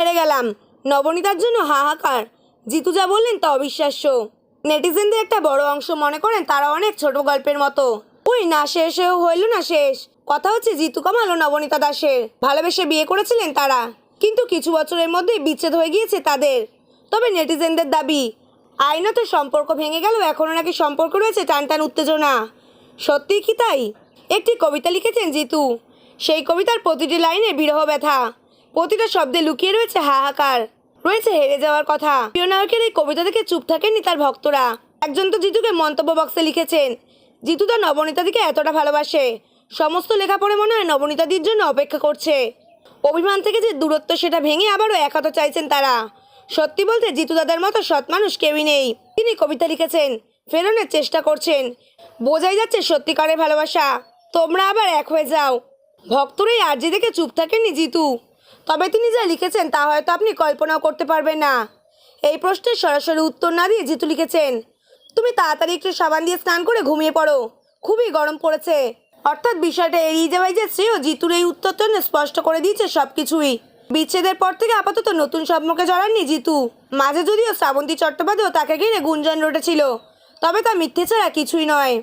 হেরে গেলাম। নবনীতার জন্য হাহাকার। জিতু যা বললেন তা অবিশ্বাস্য। নেটিজেনদের একটা বড় অংশ মনে করেন তারা অনেক ছোট গল্পের মতো। ওই না শেষেও হইল না শেষ। কথা হচ্ছে জিতু কামাল ও নবনীতা দাসের। ভালোবেসে বিয়ে করেছিলেন তারা। কিন্তু কিছু বছরের মধ্যে বিচ্ছেদ হয়ে গিয়েছে তাদের। তবে নেটিজেনদের দাবি, আইনত সম্পর্ক ভেঙে গেল এখনও নাকি সম্পর্ক রয়েছে টান টান উত্তেজনা। সত্যি কি তাই? একটি কবিতা লিখেছেন জিতু। সেই কবিতার প্রতিটি লাইনে বিরহ ব্যথা। প্রতিটা শব্দে লুকিয়ে রয়েছে হাহাকার। রয়েছে হেরে যাওয়ার কথা। প্রিয় নায়কের এই কবিতা থেকে চুপ থাকেনি তার ভক্তরা। একজন তো জিতুকে মন্তব্য বক্সে লিখেছেন, জিতু তার নবনীতাদিকে এতটা ভালোবাসে। সমস্ত লেখা পড়ে মনে হয় নবনীতাদির জন্য অপেক্ষা করছে। অভিমান থেকে যে দূরত্ব সেটা ভেঙে আবারও একাত চাইছেন তারা। সত্যি বলতে জিতু দাদার মতো সৎ মানুষ কেউই নেই। তিনি কবিতা লিখেছেন, ফেরনের চেষ্টা করছেন। বোঝাই যাচ্ছে সত্যিকারের ভালোবাসা। তোমরা আবার এক হয়ে যাও। ভক্তরাই আর্জি দেখে চুপ থাকেনি জিতু। তবে তিনি যা লিখেছেন তা হয়তো আপনি কল্পনাও করতে পারবেন না। এই প্রশ্নের সরাসরি উত্তর না দিয়ে জিতু লিখেছেন, তুমি তাড়াতাড়ি একটু সাবান দিয়ে স্নান করে ঘুমিয়ে পড়ো, খুবই গরম পড়েছে। অর্থাৎ বিষয়টা এড়িয়ে যাওয়াই যে শ্রেয়, জিতুর এই উত্তরটা স্পষ্ট করে দিয়েছে সব কিছুই বিচ্ছেদের পর থেকে আপাতত নতুন সম্পর্কে জড়াননি জিতু। মাঝে যদিও শ্রাবন্তী চট্টোপাধ্যায় তাকে ঘিরে গুঞ্জন রটেছিল, তবে তা মিথ্যে ছাড়া কিছুই নয়।